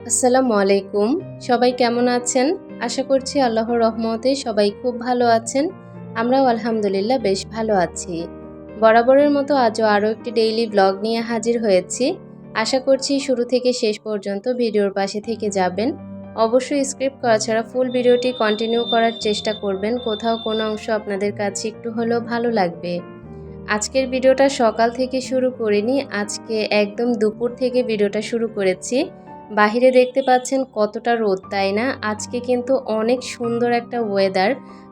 আসসালামু আলাইকুম। সবাই কেমন আছেন? আশা করছি আল্লাহর রহমতে সবাই খুব ভালো আছেন। আমরাও আলহামদুলিল্লাহ বেশ ভালো আছি। বরাবরের মতো আজও আরও একটি ডেইলি ব্লগ নিয়ে হাজির হয়েছি। আশা করছি শুরু থেকে শেষ পর্যন্ত ভিডিওর পাশে থেকে যাবেন। অবশ্যই স্ক্রিপ্ট করা ছাড়া ফুল ভিডিওটি কন্টিনিউ করার চেষ্টা করবেন। কোথাও কোনো অংশ আপনাদের কাছে একটু হলেও ভালো লাগবে। আজকের ভিডিওটা সকাল থেকে শুরু করিনি, আজকে একদম দুপুর থেকে ভিডিওটা শুরু করেছি। বাহিরে দেখতে পাচ্ছেন কতটা রোদ, তাই না? আজকে কিন্তু অনেক সুন্দর একটা ওয়েদার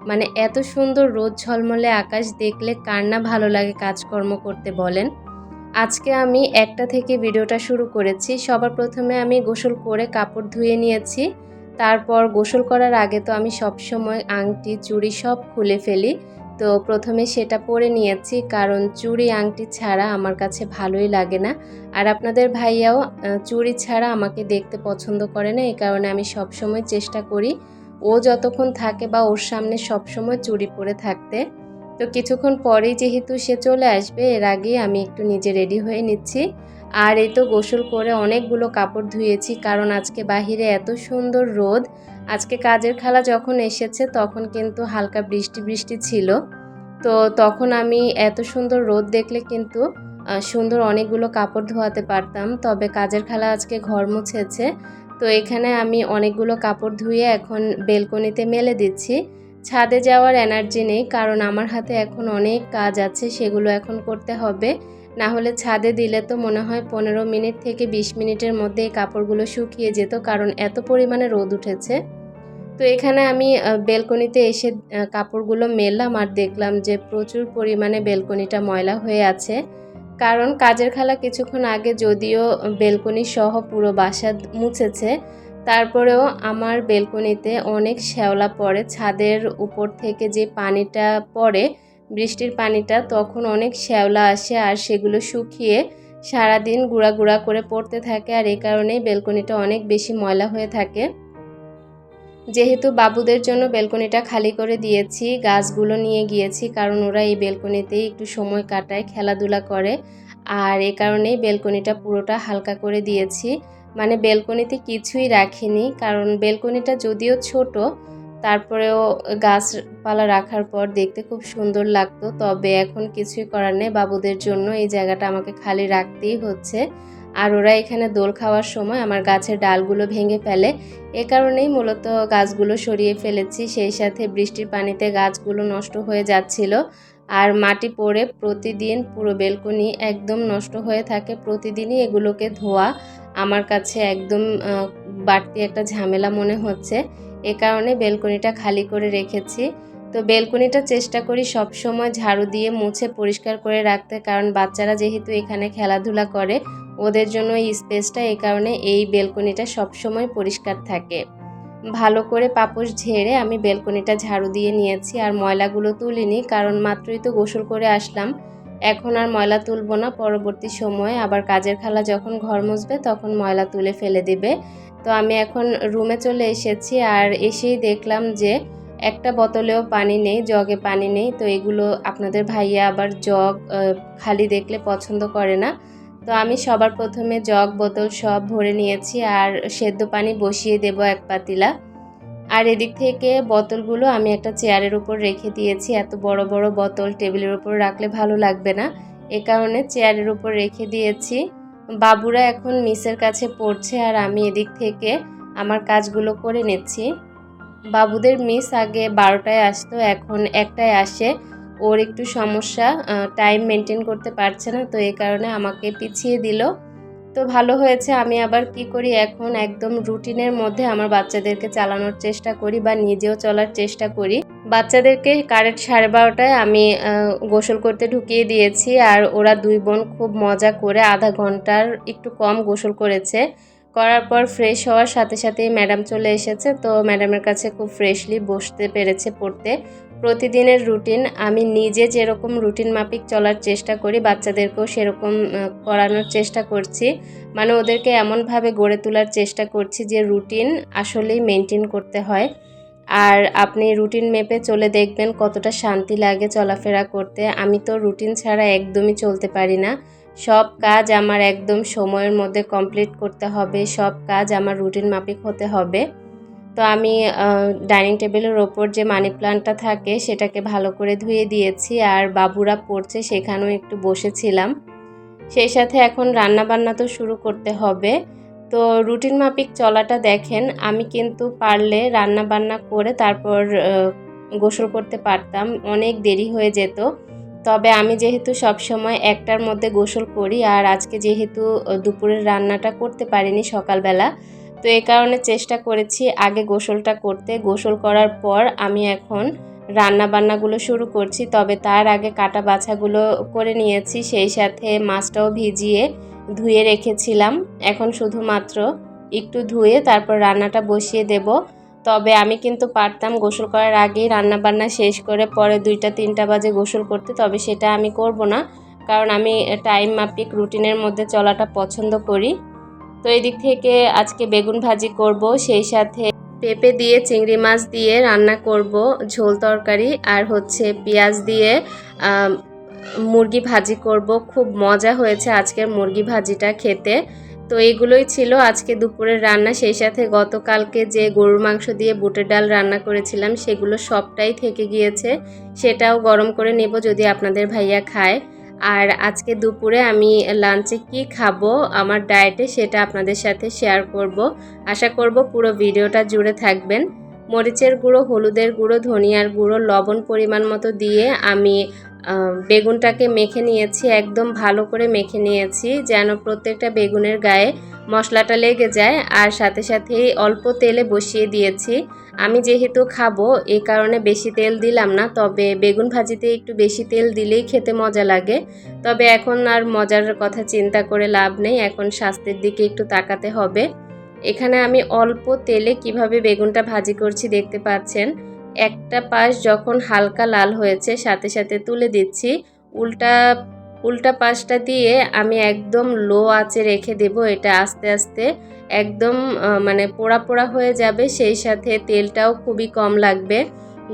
মানে এত সুন্দর রোদ ঝলমলে আকাশ দেখলে কার না ভালো লাগে কাজকর্ম করতে বলেন। আজকে আমি একটা থেকে ভিডিওটা শুরু করেছি, সবার প্রথমে আমি গোসল করে কাপড় ধুয়ে নিয়েছি, তারপর গোসল করার আগে তো আমি সবসময় আংটি, চুড়ি সব খুলে ফেলি। তো প্রথমে সেটা পরে নিয়েছি, কারণ চুড়ি, আংটি ছাড়া আমার কাছে ভালোই লাগে না। আর আপনাদের ভাইয়াও চুড়ি ছাড়া আমাকে দেখতে পছন্দ করে না, এই কারণে আমি সবসময় চেষ্টা করি ও যতক্ষণ থাকে বা ওর সামনে সবসময় চুড়ি পরে থাকতে। তো কিছুক্ষণ পরেই যেহেতু সে চলে আসবে, এর আগেই আমি একটু নিজে রেডি হয়ে নিচ্ছি। আর এই তো গোসল করে অনেকগুলো কাপড় ধুয়েছি, কারণ আজকে বাহিরে এত সুন্দর রোদ আজকে কাজের খালা যখন এসেছে, তখন কিন্তু হালকা বৃষ্টি বৃষ্টি ছিল। তো তখন আমি এত সুন্দর রোদ দেখলে কিন্তু সুন্দর অনেকগুলো কাপড় ধোয়াতে পারতাম। তবে কাজের খালা আজকে ঘর মুছেছে। তো এখানে আমি অনেকগুলো কাপড় ধুয়ে এখন বেলকনিতে মেলে দিচ্ছি। ছাদে যাওয়ার এনার্জি নেই, কারণ আমার হাতে এখন অনেক কাজ আছে, সেগুলো এখন করতে হবে। না হলে ছাদে দিলে তো মনে হয় পনেরো মিনিট থেকে বিশ মিনিটের মধ্যে এই কাপড়গুলো শুকিয়ে যেত, কারণ এত পরিমাণে রোদ উঠেছে। তো এখানে আমি বেলকনিতে এসে কাপড়গুলো মেললাম আর দেখলাম যে প্রচুর পরিমাণে বেলকনিটা ময়লা হয়ে আছে। কারণ কাজের খালা কিছুক্ষণ আগে যদিও বেলকনি সহ পুরো বাসা মুছেছে, তারপরেও আমার বেলকনিতে অনেক শ্যাওলা পড়ে। ছাদের উপর থেকে যে পানিটা পড়ে, বৃষ্টির পানিটা, তখন অনেক শ্যাওলা আসে আর সেগুলো শুকিয়ে সারাদিন গুঁড়া গুঁড়া করে পড়তে থাকে আর এই কারণেই বেলকনিটা অনেক বেশি ময়লা হয়ে থাকে। যেহেতু বাবুদের জন্য বেলকনিটা খালি করে দিয়েছি, গাছগুলো নিয়ে গিয়েছি, কারণ ওরা এই বেলকনিতেই একটু সময় কাটায়, খেলাধুলা করে। আর এই কারণেই বেলকনিটা পুরোটা হালকা করে দিয়েছি। মানে বেলকনিতে কিছুই রাখিনি, কারণ বেলকনিটা যদিও ছোট, তারপরেও গাছপালা রাখার পর দেখতে খুব সুন্দর লাগতো। তবে এখন কিছুই করার নেই, বাবুদের জন্য এই জায়গাটা আমাকে খালি রাখতেই হচ্ছে। আর ওরা এখানে দোল খাওয়ার সময় আমার গাছের ডালগুলো ভেঙে ফেলে। এ কারণেই মূলত গাছগুলো সরিয়ে ফেলেছি। সেই সাথে বৃষ্টির পানিতে গাছগুলো নষ্ট হয়ে যাচ্ছিল। আর মাটি পড়ে প্রতিদিন পুরো বেলকনি একদম নষ্ট হয়ে থাকে। প্রতিদিনই এগুলোকে ধোয়া আমার কাছে একদম বাড়তি একটা ঝামেলা মনে হচ্ছে। এ কারণে বেলকনিটা খালি করে রেখেছি। তো বেলকনিটা চেষ্টা করি সব সময় ঝাড়ু দিয়ে মুছে পরিষ্কার করে রাখতে। কারণ বাচ্চারা যেহেতু এখানে খেলাধুলা করে ওদের জন্য এই স্পেসটা এই কারণে এই বেলকনিটা সবসময় পরিষ্কার থাকে। ভালো করে পাপোশ ঝেড়ে আমি বেলকনিটা ঝাড়ু দিয়ে নিয়েছি আর ময়লাগুলো তুলিনি, কারণ মাত্রই তো গোসল করে আসলাম। এখন আর ময়লা তুলবো না, পরবর্তী সময়ে আবার কাজের খালা যখন ঘর মুছবে তখন ময়লা তুলে ফেলে দিবে। তো আমি এখন রুমে চলে এসেছি আর এসেই দেখলাম যে একটা বোতলেও পানি নেই, জগে পানি নেই। তো এগুলো আপনাদের ভাইয়া আবার জগ খালি দেখলে পছন্দ করে না। তো আমি সবার প্রথমে জগ, বোতল সব ভরে নিয়েছি আর সেদ্ধ পানি বসিয়ে দেব এক পাতিলা। আর এদিক থেকে বোতলগুলো আমি একটা চেয়ারের উপর রেখে দিয়েছি। এত বড় বড় বোতল টেবিলের উপর রাখলে ভালো লাগবে না। এ কারণে চেয়ারের উপর রেখে দিয়েছি। বাবুরা এখন মিসের কাছে পড়ছে আর আমি এদিক থেকে আমার কাজগুলো করে নিচ্ছি। বাবুদের মিস আগে বারোটায় আসতো, এখন একটায় আসে। ওর একটু সমস্যা টাইম মেনটেন করতে পারছে না, তো এই কারণে আমাকে পিছিয়ে দিল। তো ভালো হয়েছে, আমি আবার কি করি এখন, একদম রুটিনের মধ্যে আমার বাচ্চাদেরকে চালানোর চেষ্টা করি বা নিজেও চলার চেষ্টা করি। বাচ্চাদেরকে কারেন্ট সাড়ে বারোটায় আমি গোসল করতে ঢুকিয়ে দিয়েছি আর ওরা দুই বোন খুব মজা করে আধা ঘণ্টার একটু কম গোসল করেছে। করার পর ফ্রেশ হওয়ার সাথে সাথেই ম্যাডাম চলে এসেছে, তো ম্যাডামের কাছে খুব ফ্রেশলি বসতে পেরেছে পড়তে। প্রতিদিনের রুটিন, আমি নিজে যেরকম রুটিন মাফিক চলার চেষ্টা করি, বাচ্চাদেরকেও সেরকম করানোর চেষ্টা করছি। মানে ওদেরকে এমনভাবে গড়ে তোলার চেষ্টা করছি যে রুটিন আসলেই মেনটেন করতে হয়। আর আপনি রুটিন মেপে চলে দেখবেন কতটা শান্তি লাগে চলাফেরা করতে। আমি তো রুটিন ছাড়া একদমই চলতে পারি না। সব কাজ আমার একদম সময়ের মধ্যে কমপ্লিট করতে হবে, সব কাজ আমার রুটিন মাফিক হতে হবে। তো আমি ডাইনিং টেবিলের ওপর যে মানি প্লান্টটা থাকে সেটাকে ভালো করে ধুয়ে দিয়েছি আর বাবুরা পড়ছে সেখানেও একটু বসেছিলাম। সেই সাথে এখন রান্না বান্না তো শুরু করতে হবে। তো রুটিন মাফিক চলাটা দেখেন, আমি কিন্তু পারলে রান্না বান্না করে তারপর গোসল করতে পারতাম, অনেক দেরি হয়ে যেত। তবে আমি যেহেতু সব সময় একটার মধ্যে গোসল করি আর আজকে যেহেতু দুপুরের রান্নাটা করতে পারিনি সকালবেলা তো এই কারণে চেষ্টা করেছি আগে গোসলটা করতে। গোসল করার পর আমি এখন রান্না বান্নাগুলো শুরু করছি, তবে তার আগে কাটা বাছাগুলো করে নিয়েছি, সেই সাথে মাছটাও ভিজিয়ে ধুয়ে রেখেছিলাম। এখন শুধুমাত্র একটু ধুয়ে তারপর রান্নাটা বসিয়ে দেব। তবে আমি কিন্তু পারতাম গোসল করার আগেই রান্না বান্না শেষ করে পরে দুইটা, তিনটা বাজে গোসল করতে, তবে সেটা আমি করব না। কারণ আমি টাইম মাফিক রুটিনের মধ্যে চলাটা পছন্দ করি। তো এই দিক থেকে আজকে বেগুন ভাজি করব, সেই সাথে পেঁপে দিয়ে চিংড়ি মাছ দিয়ে রান্না করব, ঝোল তরকারি আর হচ্ছে পেঁয়াজ দিয়ে মুরগি ভাজি করব। খুব মজা হয়েছে আজকের মুরগি ভাজিটা খেতে। তো এগুলোই ছিল আজকে দুপুরের রান্না, সেই সাথে গতকালকে যে গরুর মাংস দিয়ে বুটের ডাল রান্না করেছিলাম, সেগুলো সবটাই থেকে গিয়েছে। সেটাও গরম করে নেব যদি আপনাদের ভাইয়া খায়। আর আজকে দুপুরে আমি লাঞ্চে কি খাব, আমার ডায়েটে সেটা আপনাদের সাথে শেয়ার করব। আশা করব পুরো ভিডিওটা জুড়ে থাকবেন। মরিচের গুঁড়ো, হলুদের গুঁড়ো, ধনিয়ার গুঁড়ো, লবণ পরিমাণ মতো দিয়ে আমি বেগুনটাকে মেখে নিয়েছি, একদম ভালো করে মেখে নিয়েছি, যেন প্রত্যেকটা বেগুনের গায়ে মশলাটা লেগে যায়। আর সাথে সাথেই অল্প তেলে বসিয়ে দিয়েছি। আমি যেহেতু খাব এই কারণে বেশি তেল দিলাম না। তবে বেগুন ভাজিতে একটু বেশি তেল দিলেই খেতে মজা লাগে। তবে এখন আর মজার কথা চিন্তা করে লাভ নেই। এখন স্বাস্থ্যের দিকে একটু তাকাতে হবে। এখানে আমি অল্প তেলে কীভাবে বেগুনটা ভাজি করছি দেখতে পাচ্ছেন। একটা পাশ যখন হালকা লাল হয়েছে, সাথে সাথে তুলে দিচ্ছি। উল্টা উল্টা পাশটা দিয়ে আমি একদম লো আঁচে রেখে দেব, এটা আস্তে আস্তে একদম মানে পোড়া পোড়া হয়ে যাবে, সেই সাথে তেলটাও খুবই কম লাগবে।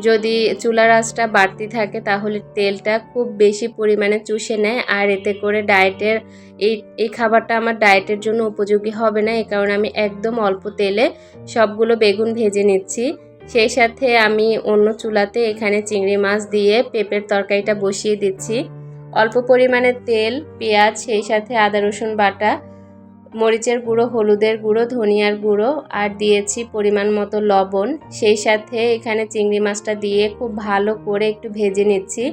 যদি চুলার আঁচটা বাড়তি থাকে তাহলে তেলটা খুব বেশি পরিমাণে চুষে নেয়, আর এতে করে ডায়েটের এই এই খাবারটা আমার ডায়েটের জন্য উপযোগী হবে না, এই কারণে আমি একদম অল্প তেলে সবগুলো বেগুন ভেজে নিচ্ছি। সেই সাথে আমি অন্য চুলাতে এখানে চিংড়ি মাছ দিয়ে পেঁপের তরকারিটা বসিয়ে দিচ্ছি। অল্প পরিমাণে তেল, পেঁয়াজ, সেই সাথে আদা, রসুন বাটা, মরিচের গুঁড়ো, হলুদের গুঁড়ো, ধনিয়ার গুঁড়ো আর দিয়েছি পরিমাণ মতো লবণ। সেই সাথে এখানে চিংড়ি মাছটা দিয়ে খুব ভালো করে একটু ভেজে নিচ্ছি।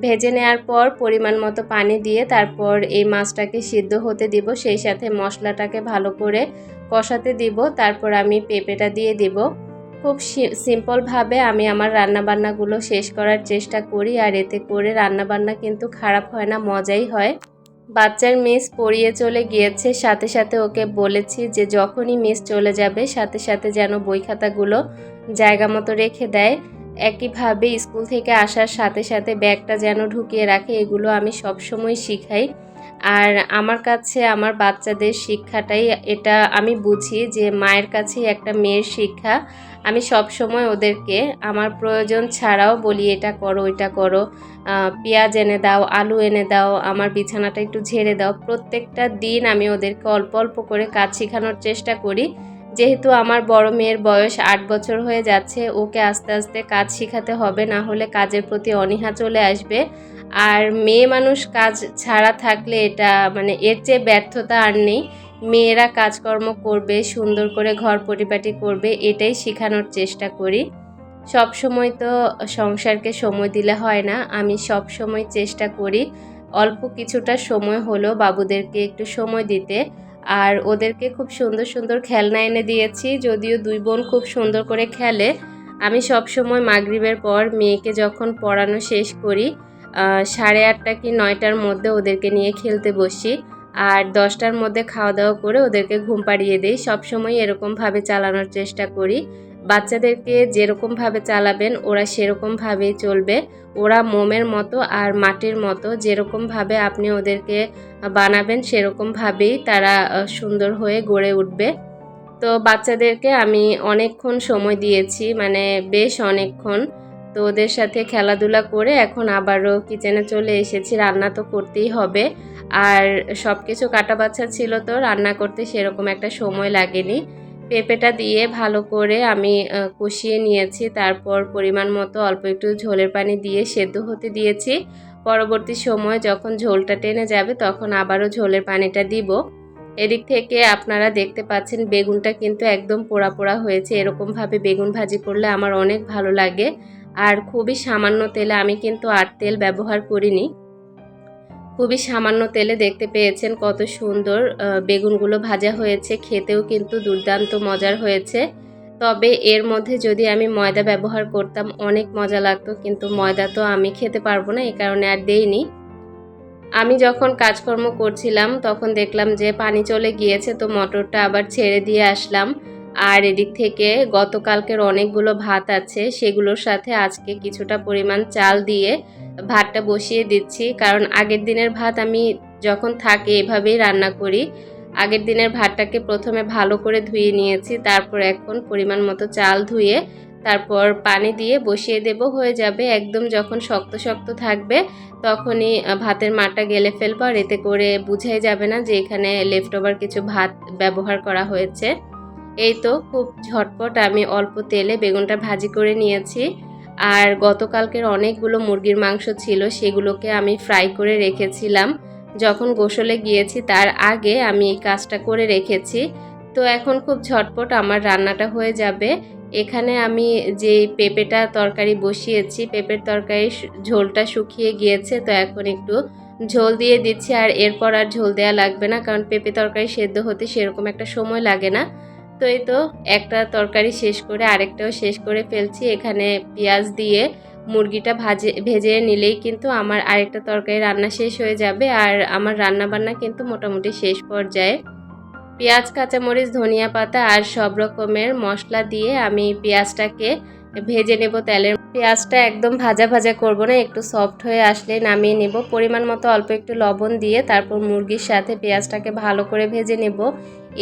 ভেজে নেওয়ার পর পরিমাণ মতো পানি দিয়ে তারপর এই মাছটাকে সিদ্ধ হতে দিব। সেই সাথে মশলাটাকে ভালো করে কষাতে দিব। তারপর আমি পেঁপেটা দিয়ে দিব। খুব সিম্পলভাবে আমি আমার রান্নাবান্নাগুলো শেষ করার চেষ্টা করি আর এতে করে রান্নাবান্না কিন্তু খারাপ হয় না, মজাই হয়। বাচ্চার মিস পড়িয়ে চলে গিয়েছে, সাথে সাথে ওকে বলেছি যে যখনই মিস চলে যাবে, সাথে সাথে যেন বই খাতাগুলো জায়গা মতো রেখে দেয়। একইভাবে স্কুল থেকে আসার সাথে সাথে ব্যাগটা যেন ঢুকিয়ে রাখে, এগুলো আমি সবসময় শিখাই। আর আমার কাছে, আমার বাচ্চাদের শিক্ষাটাই এটা আমি বুঝি যে মায়ের কাছেই একটা মেয়ের শিক্ষা। আমি সব সময় ওদেরকে আমার প্রয়োজন ছাড়াও বলি, এটা করো, ওইটা করো। পেঁয়াজ এনে দাও, আলু এনে দাও, আমার বিছানাটা একটু ঝেড়ে দাও। প্রত্যেকটা দিন আমি ওদেরকে অল্প অল্প করে কাজ শেখানোর চেষ্টা করি। যেহেতু আমার বড় মেয়ের বয়স আট বছর হয়ে যাচ্ছে, ওকে আস্তে আস্তে কাজ শেখাতে হবে, না হলে কাজের প্রতি অনীহা চলে আসবে। আর মেয়ে মানুষ কাজ ছাড়া থাকলে এটা মানে এর চেয়ে ব্যর্থতা আর নেই। মেয়েরা কাজকর্ম করবে, সুন্দর করে ঘর পরিপাটি করবে, এটাই শেখানোর চেষ্টা করি। সব সময় তো সংসারকে সময় দিলে হয় না। আমি সব সময় চেষ্টা করি অল্প কিছুটা সময় হলো বাবুদেরকে একটু সময় দিতে। আর ওদেরকে খুব সুন্দর সুন্দর খেলনা এনে দিয়েছি। যদিও দুই বোন খুব সুন্দর করে খেলে, আমি সব সময় মাগরিবের পর মেয়েকে যখন পড়ানো শেষ করি সাড়ে আটটা কি নয়টার মধ্যে ওদেরকে নিয়ে খেলতে বসি। আর দশটার মধ্যে খাওয়া দাওয়া করে ওদেরকে ঘুম পাড়িয়ে দিই। সবসময় এরকমভাবে চালানোর চেষ্টা করি। বাচ্চাদেরকে যেরকমভাবে চালাবেন, ওরা সেরকমভাবেই চলবে। ওরা মোমের মতো আর মাটির মতো যেরকমভাবে আপনি ওদেরকে বানাবেন, সেরকমভাবেই তারা সুন্দর হয়ে গড়ে উঠবে। তো বাচ্চাদেরকে আমি অনেকক্ষণ সময় দিয়েছি মানে বেশ অনেকক্ষণ। তো ওদের সাথে খেলাধুলা করে এখন আবারও কিচেনে চলে এসেছি। রান্না তো করতেই হবে। আর সব কিছু কাটা বাচ্চা ছিল তো, রান্না করতে সেরকম একটা সময় লাগেনি। পেঁপেটা দিয়ে ভালো করে আমি কষিয়ে নিয়েছি। তারপর পরিমাণ মতো অল্প একটু ঝোলের পানি দিয়ে সেদ্ধ হতে দিয়েছি। পরবর্তী সময় যখন ঝোলটা টেনে যাবে তখন আবারও ঝোলের পানিটা দিব। এদিক থেকে আপনারা দেখতে পাচ্ছেন বেগুনটা কিন্তু একদম পোড়া পোড়া হয়েছে। এরকমভাবে বেগুন ভাজি করলে আমার অনেক ভালো লাগে। আর খুবই সামান্য তেলে আমি কিন্তু আর তেল ব্যবহার করিনি। খুবই সামান্য তেলে দেখতে পেয়েছেন কত সুন্দর বেগুনগুলো ভাজা হয়েছে, খেতেও কিন্তু দুর্দান্ত মজার হয়েছে। তবে এর মধ্যে যদি আমি ময়দা ব্যবহার করতাম, অনেক মজা লাগতো, কিন্তু ময়দা তো আমি খেতে পারব না, এই কারণে আর দেইনি। আমি যখন কাজকর্ম করছিলাম, তখন দেখলাম যে পানি চলে গিয়েছে, তো মটরটা আবার ছেড়ে দিয়ে আসলাম। আর এদিক থেকে গতকালকের অনেকগুলো ভাত আছে, সেগুলোর সাথে আজকে কিছুটা পরিমাণ চাল দিয়ে ভাতটা বসিয়ে দিচ্ছি। কারণ আগের দিনের ভাত আমি যখন থাকে এভাবেই রান্না করি। আগের দিনের ভাতটাকে প্রথমে ভালো করে ধুয়ে নিয়েছি, তারপর এখন পরিমাণ মতো চাল ধুয়ে তারপর পানি দিয়ে বসিয়ে দেব। হয়ে যাবে একদম যখন শক্ত শক্ত থাকবে তখনই ভাতের মাটা গেলে ফেলব। আর এতে করে বুঝাই যাবে না যে এখানে লেফট ওভার কিছু ভাত ব্যবহার করা হয়েছে। এই তো খুব ঝটপট আমি অল্প তেলে বেগুনটা ভাজি করে নিয়েছি। আর গতকালকের অনেকগুলো মুরগির মাংস ছিল, সেগুলোকে আমি ফ্রাই করে রেখেছিলাম। যখন গোসলে গিয়েছি, তার আগে আমি এই কাজটা করে রেখেছি। তো এখন খুব ঝটপট আমার রান্নাটা হয়ে যাবে। এখানে আমি যে পেঁপেটা তরকারি বসিয়েছি, পেঁপের তরকারি ঝোলটা শুকিয়ে গিয়েছে, তো এখন একটু ঝোল দিয়ে দিচ্ছি। আর এরপর আর ঝোল দেওয়া লাগবে না, কারণ পেঁপে তরকারি সেদ্ধ হতে সেরকম একটা সময় লাগে না। তো এই তো একটা তরকারি শেষ করে আরেকটাও শেষ করে ফেলছি। এখানে পেঁয়াজ দিয়ে মুরগিটা ভাজে, ভেজে নিলেই কিন্তু আমার আরেকটা তরকারি রান্না শেষ হয়ে যাবে আর আমার রান্না বান্না কিন্তু মোটামুটি শেষ পর্যায়ে। পেঁয়াজ, কাঁচামরিচ, ধনিয়া পাতা আর সব রকমের মশলা দিয়ে আমি পেঁয়াজটাকে ভেজে নেব তেলের। পেঁয়াজটা একদম ভাজা ভাজা করব না, একটু সফট হয়ে আসলে নামিয়ে নেব। পরিমাণ মতো অল্প একটু লবণ দিয়ে তারপর মুরগির সাথে পেঁয়াজটাকে ভালো করে ভেজে নেব।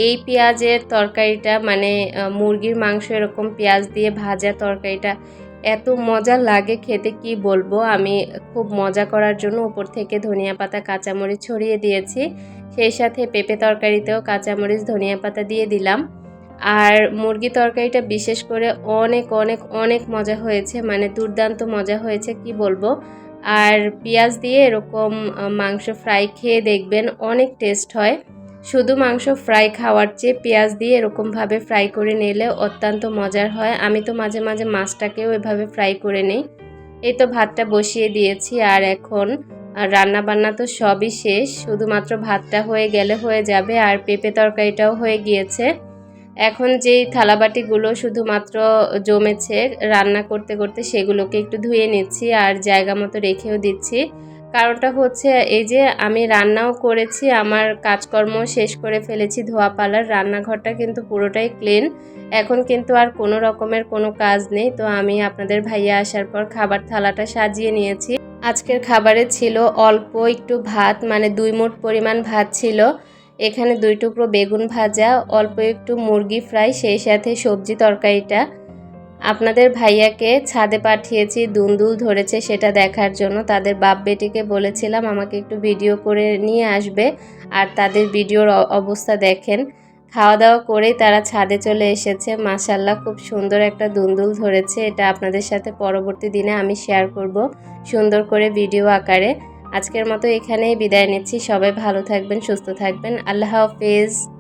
এই পেঁয়াজের তরকারিটা মানে মুরগির মাংস এরকম পেঁয়াজ দিয়ে ভাজা তরকারিটা এত মজা লাগে খেতে, কি বলব? আমি খুব মজা করার জন্য উপর থেকে ধনিয়া পাতা, কাঁচামরিচ ছড়িয়ে দিয়েছি। সেই সাথে পেঁপে তরকারিতেও কাঁচামরিচ, ধনিয়া পাতা দিয়ে দিলাম। আর মুরগি তরকারিটা বিশেষ করে অনেক অনেক অনেক মজা হয়েছে মানে দুর্দান্ত মজা হয়েছে, কি বলব? আর পেঁয়াজ দিয়ে এরকম মাংস ফ্রাই খেয়ে দেখবেন, অনেক টেস্ট হয়। শুধু মাংস ফ্রাই খাওয়ার চেয়ে পেঁয়াজ দিয়ে এরকমভাবে ফ্রাই করে নিলে অত্যন্ত মজার হয়। আমি তো মাঝে মাঝে মাছটাকেও এভাবে ফ্রাই করে নিই। এই তো ভাতটা বসিয়ে দিয়েছি আর এখন রান্না বান্না তো সবই শেষ। শুধুমাত্র ভাতটা হয়ে গেলে হয়ে যাবে আর পেঁপে তরকারিটাও হয়ে গিয়েছে। এখন যেই থালাবাটিগুলো শুধুমাত্র জমেছে রান্না করতে করতে সেগুলোকে একটু ধুয়ে নিচ্ছি আর জায়গা মতো রেখেও দিচ্ছি। কারণটা হচ্ছে এই যে আমি রান্নাও করেছি, আমার কাজকর্ম শেষ করে ফেলেছি ধোয়া পালার রান্নাঘরটা কিন্তু পুরোটাই ক্লিন এখন কিন্তু আর কোনো রকমের কোনো কাজ নেই, তো আমি আপনাদের ভাইয়া আসার পর খাবার থালাটা সাজিয়ে নিয়েছি। আজকের খাবারে ছিল অল্প একটু ভাত মানে দুই মুঠ পরিমাণ ভাত ছিল। এখানে দুই টুকরো বেগুন ভাজা, অল্প একটু মুরগি ফ্রাই, সেই সাথে সবজি তরকারিটা। আপনাদের ভাইয়াকে ছাদে পাঠিয়েছি, দুন্দুল ধরেছে সেটা দেখার জন্য। তাদের বাপ বেটিকে বলেছিলাম, আমাকে একটু ভিডিও করে নিয়ে আসবে আর তাদের ভিডিওর অবস্থা দেখেন। খাওয়া দাওয়া করেই তারা ছাদে চলে এসেছে। মাসাল্লাহ খুব সুন্দর একটা দুন্দুল ধরেছে। এটা আপনাদের সাথে পরবর্তী দিনে আমি শেয়ার করব সুন্দর করে ভিডিও আকারে। আজকের মতো এখানেই বিদায় নিচ্ছি। সবাই ভালো থাকবেন, সুস্থ থাকবেন। আল্লাহ হাফেজ।